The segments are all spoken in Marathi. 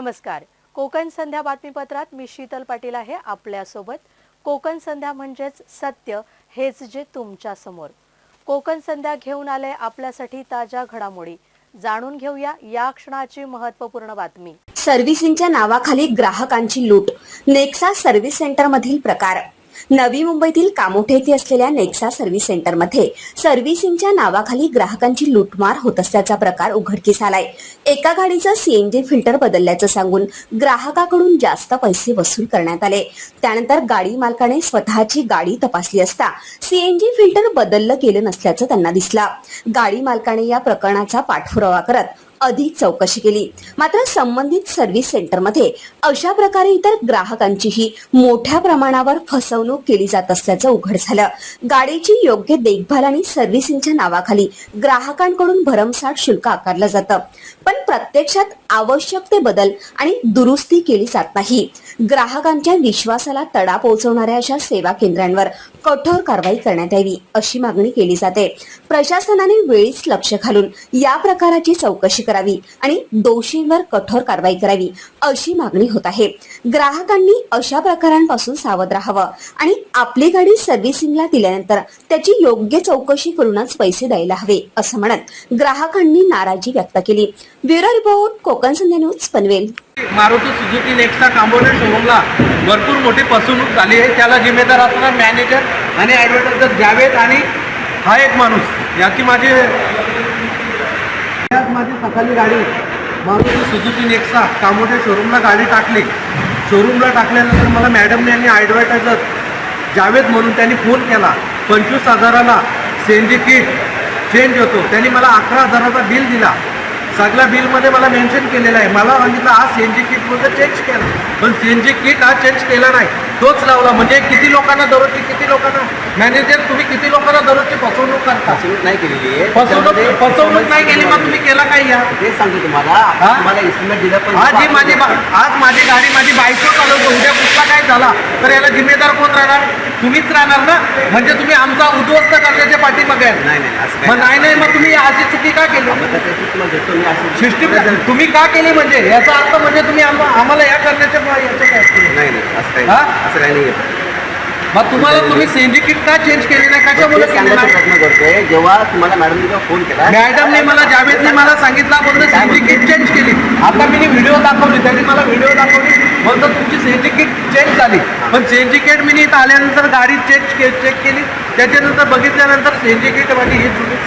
नमस्कार. कोकण संध्या बातमीपत्रात मी शीतल पाटील आहे आपल्यासोबत. कोकण संध्या म्हणजेच सत्य हेच जे तुमच्यासमोर. कोकण संध्या घेऊन आले आपल्यासाठी ताज्या घडामोडी. जाणून घेऊया या क्षणाची महत्त्वपूर्ण बातमी. सर्व्हिसिंगच्या नावाखाली ग्राहकांची लूट. नेक्सा सर्व्हिस सेंटर मधील प्रकार. नवी मुंबईतील कामोठे येथे असलेल्या नेक्सा सर्व्हिस सेंटरमध्ये सर्व्हिसिंगच्या नावाखाली ग्राहकांची लूटमार होत असल्याचा प्रकार उघडकीस आलाय. एका गाडीचं सीएनजी फिल्टर बदलल्याचं सांगून ग्राहकाकडून जास्त पैसे वसूल करण्यात आले. त्यानंतर गाडी मालकाने स्वतःची गाडी तपासली असता सीएनजी फिल्टर बदललं गेलं नसल्याचं त्यांना दिसलं. गाडी मालकाने या प्रकरणाचा पाठपुरावा करत अधिक चौकशी केली. मात्र संबंधित सर्व्हिस सेंटरमध्ये अशा प्रकारे इतर ग्राहकांचीही मोठ्या प्रमाणावर फसवणूक केली जात असल्याचं उघड झालं. गाडीची योग्य देखभाल आणि सर्व्हिसिंगच्या नावाखाली ग्राहकांकडून भरमसाठ शुल्क आकारलं जातं. पण प्रत्यक्षात आवश्यक ते बदल आणि दुरुस्ती केली जात नाही. ग्राहकांच्या विश्वासाला तडा पोहोचवणाऱ्या अशा सेवा केंद्रांवर कठोर कारवाई करण्यात यावी अशी मागणी केली जाते. प्रशासनाने वेळीच लक्ष घालून या प्रकाराची चौकशी करावी आणि दोषींवर कठोर कारवाई करावी अशी मागणी होत आहे. ग्राहकांनी अशा प्रकारांपासून सावध राहावं आणि आपली गाडी सर्व्हिसिंगला दिल्यानंतर त्याची योग्य चौकशी करूनच पैसे द्यायला हवे असं म्हणत ग्राहकांनी नाराजी व्यक्त केली. Bureau report Konkan Sandhya news Panvel. Maruti Suzuki Nexa Kambole शोरूमला भरपूर मोठी फसवणूक झाली आहे. त्याला जिम्मेदार असणार मॅनेजर आणि ॲडव्हर्टायझर द्यावेत आणि हा एक माणूस याची माझी माझी सकाळी गाडी. मारुती सुझुकी नेक्सा कामोठे शोरूमला गाडी टाकली. शोरूमला टाकल्यानंतर मला मॅडमने आणि ॲडव्हर्टायझर जावेद म्हणून त्यांनी फोन केला. पंचवीस हजाराला सेंजी किट चेंज होतो. त्यांनी मला अकरा हजाराचा बिल दिला. सगळ्या बिलमध्ये मला मेन्शन केलेलं आहे. मला सांगितलं हा सीएनजी किटमध्ये चेंज केला. पण सीएनजी किट हा चेंज केला नाही. तोच लावला. म्हणजे किती लोकांना दररोजची किती लोकांना? मॅनेजर तुम्ही किती लोकांना दररोजची फसवणूक करता? फसवणूक नाही केलेली आहे. फसवणूक फसवणूक नाही केली मग तुम्ही केला काय या? तेच सांगतो तुम्हाला. हा? तुम्हाला इस्टिमेट दिलं पण आज ही माझी बा- आज माझी गाडी माझी बायको चालवतो उद्या कुठला काय झाला? तर याला जिम्मेदार कोण राहणार? तुम्हीच राहणार ना? म्हणजे तुम्ही आमचा उद्ध्वस्त करण्याच्या पाठीमागे नाही नाही असं मग नाही नाही. मग तुम्ही अशी चुकी का केली? मग त्याची तुम्हाला देतो मी अशी सिस्टीम तुम्ही का केली म्हणजे? याचा अर्थ म्हणजे तुम्ही आम- आम्हाला या करण्याच्या ब- याचं काय केलं? नाही नाही असं काही हा? असं काही नाही आहे. मग तुम्हाला तुम्ही सीएनजी किट का चेंज केली नाही कशामुळे केली सांगायचा नाही? प्रयत्न करतोय. जेव्हा तुम्हाला मॅडमने जेव्हा फोन केला मॅडमने मला जावेदने मला सांगितलं बोलतो सीएनजी किट चेंज केली. आता मी व्हिडिओ दाखवली त्यांनी मला व्हिडिओ दाखवली. बोलतो तुमची सीएनजी किट चेंज झाली पण सीएनजी किट मी इथं आल्यानंतर गाडी चेंज चेक केली. त्याच्यानंतर बघितल्यानंतर माझी ही चुकी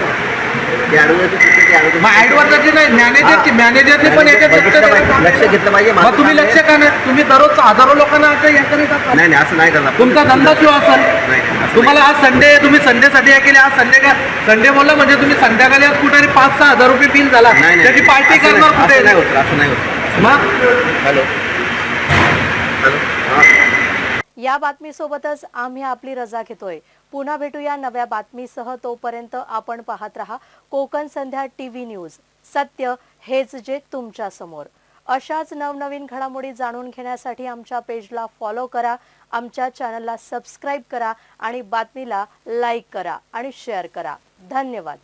मग ऍडव्हर्टायची नाही मॅनेजरची मॅनेजरने पण याच्यात लक्ष घेतलं पाहिजे मग तुम्ही लक्ष का नाही? तुम्ही दररोज हजारो लोकांना आता या करीत असाल. नाही नाही असं नाही करणार. तुमचा धंदा किंवा असेल तुम्हाला आज संडे तुम्ही संडेसाठी हे केले आज संडे का संडे बोलला म्हणजे तुम्ही संध्याकाळी आज कुठे पाच सहा हजार रुपये बिल झाला. त्याची पार्टी करणार कुठे? असं नाही होत असं नाही होत. मग? हॅलो. हॅलो. या बातमीसोबतच आम्ही आपली रजा घेतोय. पुन्हा भेटूया नव्या बातमीसह. तोपर्यंत आपण पाहत रहा कोकण संध्या टीव्ही न्यूज. सत्य हेच जे तुमच्यासमोर. अशाच नवनवीन घडामोडी जाणून घेण्यासाठी आमच्या पेजला फॉलो करा. आमच्या चॅनलला सबस्क्राईब करा आणि बातमीला लाईक करा आणि शेअर करा. धन्यवाद.